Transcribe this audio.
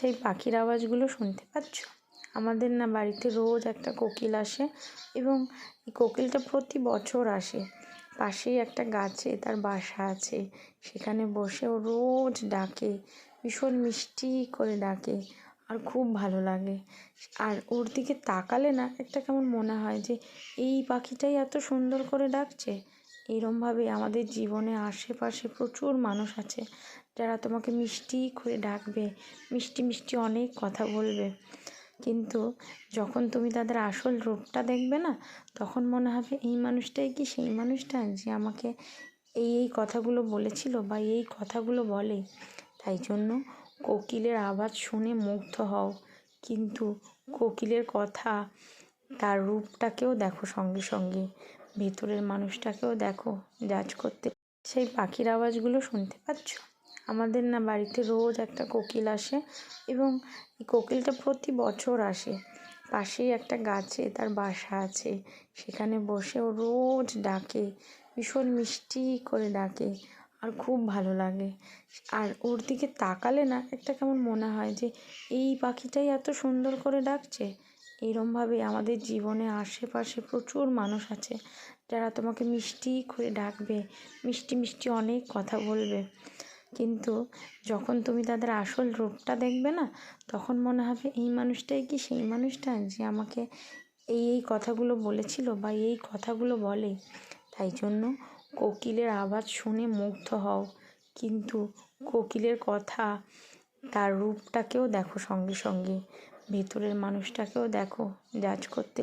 সেই পাখির আওয়াজগুলো শুনতে পাচ্ছ? আমাদের না বাড়িতে রোজ একটা কোকিল আসে এবং এই কোকিলটা প্রতি বছর আসে। পাশেই একটা গাছে তার বাসা আছে। সেখানে বসে ও রোজ ডাকে, ভীষণ মিষ্টি করে ডাকে আর খুব ভালো লাগে। আর ওর দিকে তাকালে না একটা কেমন মনে হয় যে, এই পাখিটাই এত সুন্দর করে ডাকছে। এরমভাবে আমাদের জীবনে আশেপাশে প্রচুর মানুষ আছে যারা তোমাকে মিষ্টি করে ডাকবে, মিষ্টি মিষ্টি অনেক কথা বলবে। কিন্তু যখন তুমি তাদের আসল রূপটা দেখবে না, তখন মনে হবে এই মানুষটাই কি সেই মানুষটা যে আমাকে এই এই কথাগুলো বলেছিল বা এই কথাগুলো বলে। তাই জন্য কোকিলের আওয়াজ শুনে মুগ্ধ হও। কিন্তু কোকিলের কথা তার রূপটাকেও দেখো সঙ্গে সঙ্গে। ভেতরের মানুষটাকেও দেখো জাজ করতে। সেই পাখির আওয়াজগুলো শুনতে পাচ্ছ? আমাদের না বাড়িতে রোজ একটা কোকিল আসে এবং এই কোকিলটা প্রতি বছর আসে। পাশেই একটা গাছে, তার বাসা আছে। সেখানে বসে ও রোজ ডাকে, ভীষণ মিষ্টি করে ডাকে আর খুব ভালো লাগে। আর ওর দিকে তাকালে না একটা কেমন মনে হয় যে, এই পাখিটাই এত সুন্দর করে ডাকছে। এরমভাবে আমাদের জীবনে আশেপাশে প্রচুর মানুষ আছে, যারা তোমাকে মিষ্টি করে ডাকবে, মিষ্টি মিষ্টি অনেক কথা বলবে। কিন্তু যখন তুমি তাদের আসল রূপটা দেখবে না, তখন মনে হবে এই মানুষটাই কি সেই মানুষটা যে আমাকে এই এই কথাগুলো বলেছিল বা এই কথাগুলো বলে। তাই জন্য কোকিলের আওয়াজ শুনে মুগ্ধ হও। কিন্তু কোকিলের কথা তার রূপটাকেও দেখো সঙ্গে সঙ্গে। ভেতরের মানুষটাকেও দেখো জাজ করতে